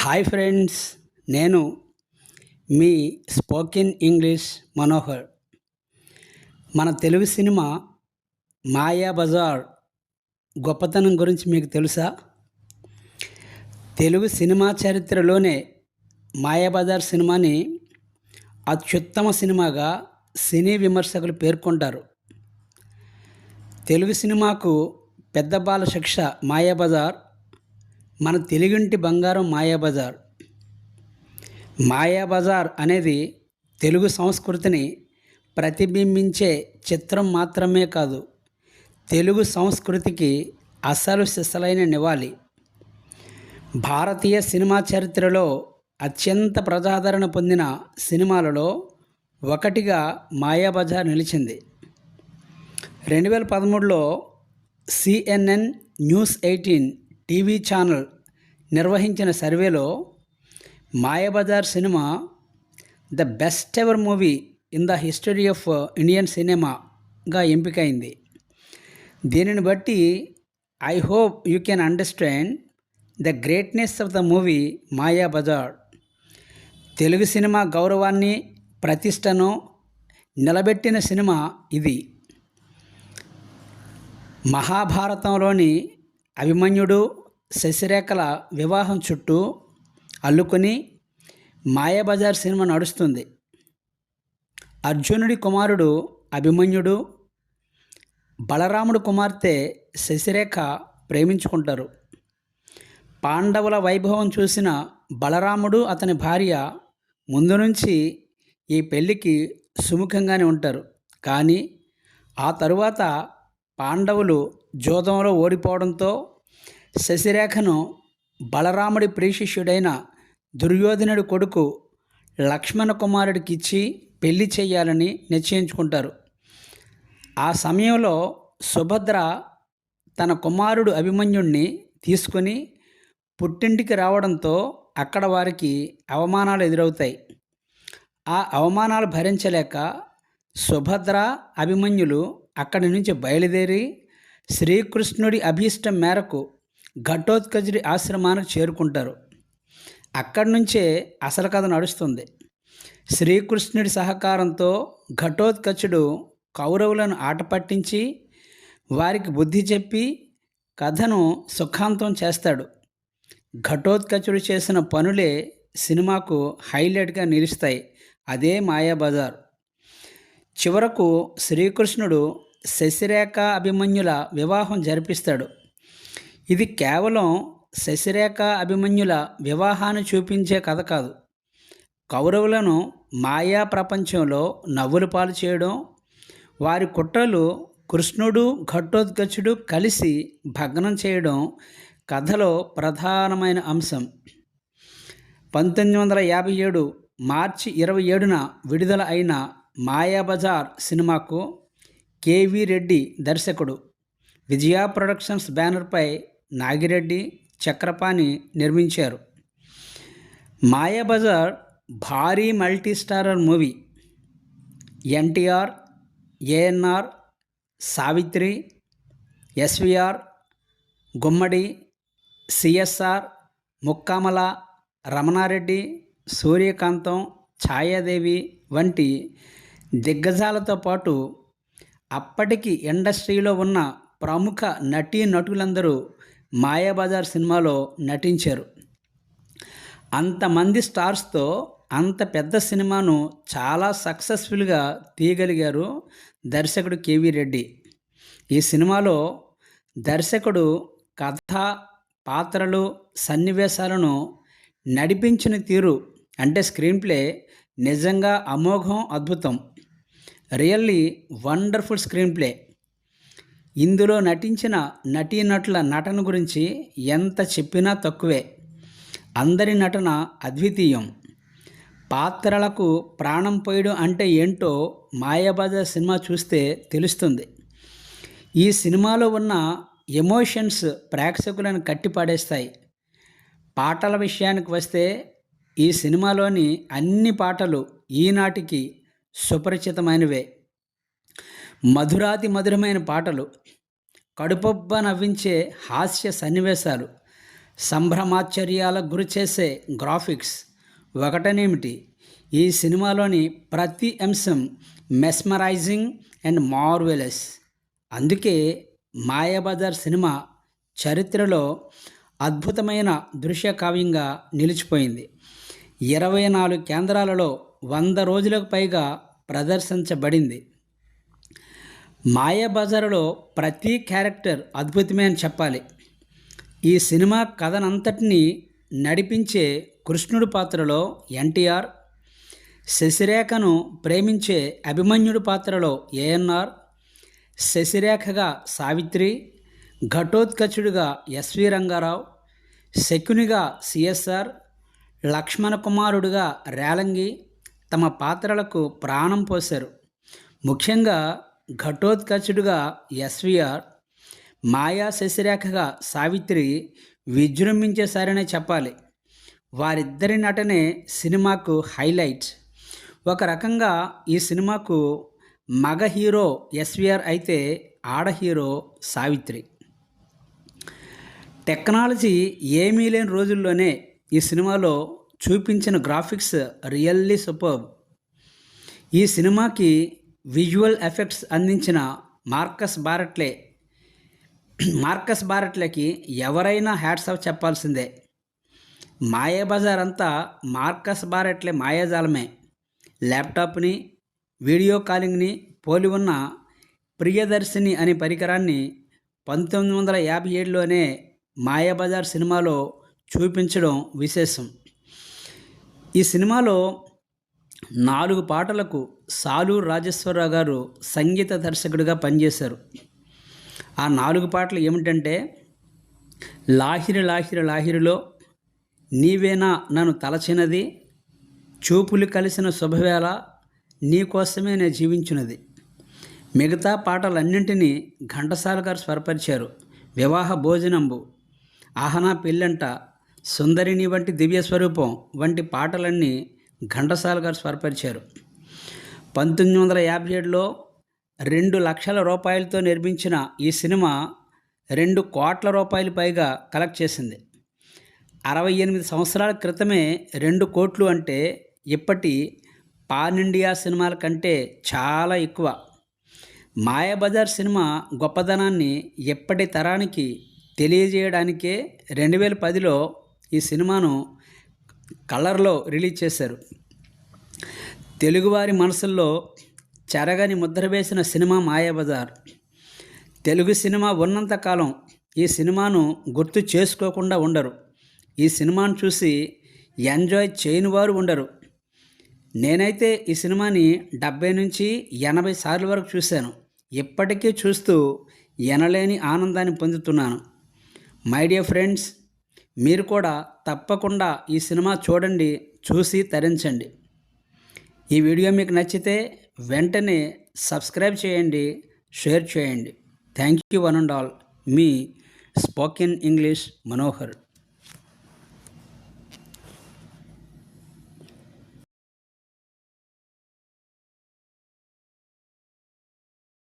Hi friends నేను మీ spoken English Manohar. మన Telugu cinema మాయా బజార్ గొప్పతనం గురించి మీకు తెలుసా? తెలుగు సినిమా చరిత్రలోనే మాయాబజార్ సినిమాని అత్యుత్తమ సినిమాగా సినీ విమర్శకులు పేర్కొంటారు. తెలుగు సినిమాకు పెద్ద బాల శిక్ష మాయాబజార్ మన తెలుగింటి బంగారం మాయాబజార్ మాయాబజార్ అనేది తెలుగు సంస్కృతిని ప్రతిబింబించే చిత్రం మాత్రమే కాదు తెలుగు సంస్కృతికి అసలు సిసలైన నివాళి. భారతీయ సినిమా చరిత్రలో అత్యంత ప్రజాదరణ పొందిన సినిమాలలో ఒకటిగా మాయాబజార్ నిలిచింది. రెండు వేల పదమూడులో CNN news eighteen TV channel నిర్వహించిన సర్వేలో Mayabazar cinema the best ever movie in the history of Indian సినిమాగా ఎంపికైంది. దీనిని బట్టి I hope you can understand the greatness of the movie Mayabazar. Telugu cinema గౌరవాన్ని ప్రతిష్టను నిలబెట్టిన సినిమా ఇది. మహాభారతంలోని అభిమన్యుడు శశిరేఖల వివాహం చుట్టూ అల్లుకొని మాయాబజార్ సినిమా నడుస్తుంది. అర్జునుడి కుమారుడు అభిమన్యుడు బలరాముడు కుమార్తె శశిరేఖ ప్రేమించుకుంటారు. పాండవుల వైభవం చూసిన బలరాముడు అతని భార్య ముందు నుంచి ఈ పెళ్ళికి సుముఖంగానే ఉంటారు. కానీ ఆ తరువాత పాండవులు జోదంలో ఓడిపోవడంతో శశిరేఖను బలరాముడి ప్రియశిష్యుడైన దుర్యోధనుడి కొడుకు లక్ష్మణ కుమారుడికి ఇచ్చి పెళ్ళి చేయాలని నిశ్చయించుకుంటారు. ఆ సమయంలో సుభద్ర తన కుమారుడు అభిమన్యుణ్ణి తీసుకుని పుట్టింటికి రావడంతో అక్కడ వారికి అవమానాలు ఎదురవుతాయి. ఆ అవమానాలు భరించలేక సుభద్ర అభిమన్యులు అక్కడి నుంచి బయలుదేరి శ్రీకృష్ణుడి అభీష్టం మేరకు ఘటోత్కచుడి ఆశ్రమానికి చేరుకుంటారు. అక్కడి నుంచే అసలు కథ నడుస్తుంది. శ్రీకృష్ణుడి సహకారంతో ఘటోత్కచుడు కౌరవులను ఆట పట్టించి వారికి బుద్ధి చెప్పి కథను సుఖాంతం చేస్తాడు. ఘటోత్కచుడు చేసిన పనులే సినిమాకు హైలైట్గా నిలుస్తాయి. అదే మాయాబజార్. చివరకు శ్రీకృష్ణుడు శశిరేఖ అభిమన్యుల వివాహం జరిపిస్తాడు. ఇది కేవలం శశిరేఖ అభిమన్యుల వివాహాన్ని చూపించే కథ కాదు. కౌరవులను మాయా ప్రపంచంలో నవ్వులు పాలు చేయడం వారి కుట్రలు కృష్ణుడు ఘట్టోత్కచుడు కలిసి భగ్నం చేయడం కథలో ప్రధానమైన అంశం. పంతొమ్మిది వందల యాభై ఏడు మార్చి ఇరవై ఏడున విడుదల అయిన మాయాబజార్ సినిమాకు కేవీ రెడ్డి దర్శకుడు. విజయ ప్రొడక్షన్స్ బ్యానర్పై నాగిరెడ్డి చక్రపాణి నిర్మించారు. మాయాబజార్ భారీ multi starrer movie. NTR ANR Savitri SVR Gummadi CSR Mukkamala Ramana Reddy Suryakantham Chayadevi వంటి దిగ్గజాలతో పాటు అప్పటికి ఇండస్ట్రీలో ఉన్న ప్రముఖ నటీ నటులందరూ మాయాబజార్ సినిమాలో నటించారు. అంతమంది స్టార్స్తో అంత పెద్ద సినిమాను చాలా సక్సెస్ఫుల్గా తీయగలిగారు దర్శకుడు కేవి రెడ్డి. ఈ సినిమాలో దర్శకుడు కథ పాత్రలు సన్నివేశాలను నడిపించిన తీరు అంటే స్క్రీన్ ప్లే నిజంగా అమోఘం అద్భుతం. Really wonderful screen play. ఇందులో నటించిన నటీనటుల నటన గురించి ఎంత చెప్పినా తక్కువే. అందరి నటన అద్వితీయం. పాత్రలకు ప్రాణం పోయడం అంటే ఏంటో మాయాబజార్ సినిమా చూస్తే తెలుస్తుంది. ఈ సినిమాలో ఉన్న ఎమోషన్స్ ప్రేక్షకులను కట్టిపడేస్తాయి. పాటల విషయానికి వస్తే ఈ సినిమాలోని అన్ని పాటలు ఈనాటికి సుపరిచితమైనవే. మధురాతి మధురమైన పాటలు. కడుపొబ్బ నవ్వించే హాస్య సన్నివేశాలు. సంభ్రమాశ్చర్యాలకు గురి చేసే గ్రాఫిక్స్. ఒకటనేమిటి? ఈ సినిమాలోని ప్రతి అంశం మెస్మరైజింగ్ అండ్ మార్వెలస్. అందుకే మాయాబజార్ సినిమా చరిత్రలో అద్భుతమైన దృశ్య కావ్యంగా నిలిచిపోయింది. ఇరవై నాలుగు కేంద్రాలలో వంద రోజులకు పైగా ప్రదర్శించబడింది. మాయాబజార్లో ప్రతి క్యారెక్టర్ అద్భుతమే అని చెప్పాలి. ఈ సినిమా కథనంతటినీ నడిపించే కృష్ణుడి పాత్రలో ఎన్టీఆర్ శశిరేఖను ప్రేమించే అభిమన్యుడి పాత్రలో ఏఎన్ఆర్ శశిరేఖగా సావిత్రి ఘటోత్కచుడిగా ఎస్వి రంగారావు శకునిగా సిఎస్ఆర్ లక్ష్మణ కుమారుడుగా రేలంగి తమ పాత్రలకు ప్రాణం పోశారు. ముఖ్యంగా ఘటోత్కచుడుగా ఎస్విఆర్ మాయా శశిరేఖగా సావిత్రి విజృంభించేశారనే చెప్పాలి. వారిద్దరి నటనే సినిమాకు హైలైట్. ఒక రకంగా ఈ సినిమాకు మగ హీరో ఎస్విఆర్ అయితే ఆడ హీరో సావిత్రి. టెక్నాలజీ ఏమీ లేని రోజుల్లోనే ఈ సినిమాలో చూపించిన గ్రాఫిక్స్ రియల్లీ సూపర్. ఈ సినిమాకి విజువల్ ఎఫెక్ట్స్ అందించిన మార్కస్ బారట్లే మార్కస్ బారట్లకి ఎవరైనా హ్యాట్స్ ఆఫ్ చెప్పాల్సిందే. మాయాబజార్ అంతా మార్కస్ బారట్లే మాయాజాలమే. ల్యాప్టాప్ని వీడియో కాలింగ్ని పోలి ఉన్న ప్రియదర్శిని అనే పరికరాన్ని పంతొమ్మిది వందల యాభై ఏడులోనే మాయాబజార్ సినిమాలో చూపించడం విశేషం. ఈ సినిమాలో నాలుగు పాటలకు సాలూరు రాజేశ్వరరావు గారు సంగీత దర్శకుడిగా పనిచేశారు. ఆ నాలుగు పాటలు ఏమిటంటే లాహిరి లాహిరి లాహిరిలో నీవేనా నన్ను తలచినది చూపులు కలిసిన శుభవేళ నీకోసమే నేను జీవించినది. మిగతా పాటలన్నింటినీ ఘంటసాల గారు స్వరపరిచారు. వివాహ భోజనంబు ఆహనా పెళ్ళంట సుందరిని వంటి దివ్య స్వరూపం వంటి పాటలన్నీ ఘంటసాల గారు స్వరపరిచారు. పంతొమ్మిది వందల యాభై ఏడులో రెండు లక్షల రూపాయలతో నిర్మించిన ఈ సినిమా రెండు కోట్ల రూపాయలు పైగా కలెక్ట్ చేసింది. అరవై ఎనిమిది సంవత్సరాల క్రితమే రెండు కోట్లు అంటే ఇప్పటి పాన్ ఇండియా సినిమాల కంటే చాలా ఎక్కువ. మాయాబజార్ సినిమా గొప్పదనాన్ని ఎప్పటి తరానికి తెలియజేయడానికే రెండు వేల పదిలో ఈ సినిమాను కలర్లో రిలీజ్ చేశారు. తెలుగువారి మనసుల్లో చెరగని ముద్ర వేసిన సినిమా మాయాబజార్. తెలుగు సినిమా ఉన్నంతకాలం ఈ సినిమాను గుర్తు చేసుకోకుండా ఉండరు. ఈ సినిమాను చూసి ఎంజాయ్ చేయని వారు ఉండరు. నేనైతే ఈ సినిమాని డెబ్బై నుంచి ఎనభై సార్లు వరకు చూశాను. ఇప్పటికీ చూస్తూ ఎనలేని ఆనందాన్ని పొందుతున్నాను. మై డియర్ ఫ్రెండ్స్ మీరు కూడా తప్పకుండా ఈ సినిమా చూడండి చూసి తరించండి. ఈ వీడియో మీకు నచ్చితే వెంటనే సబ్స్క్రైబ్ చేయండి షేర్ చేయండి. Thank you one and all. Me spoken English Manohar.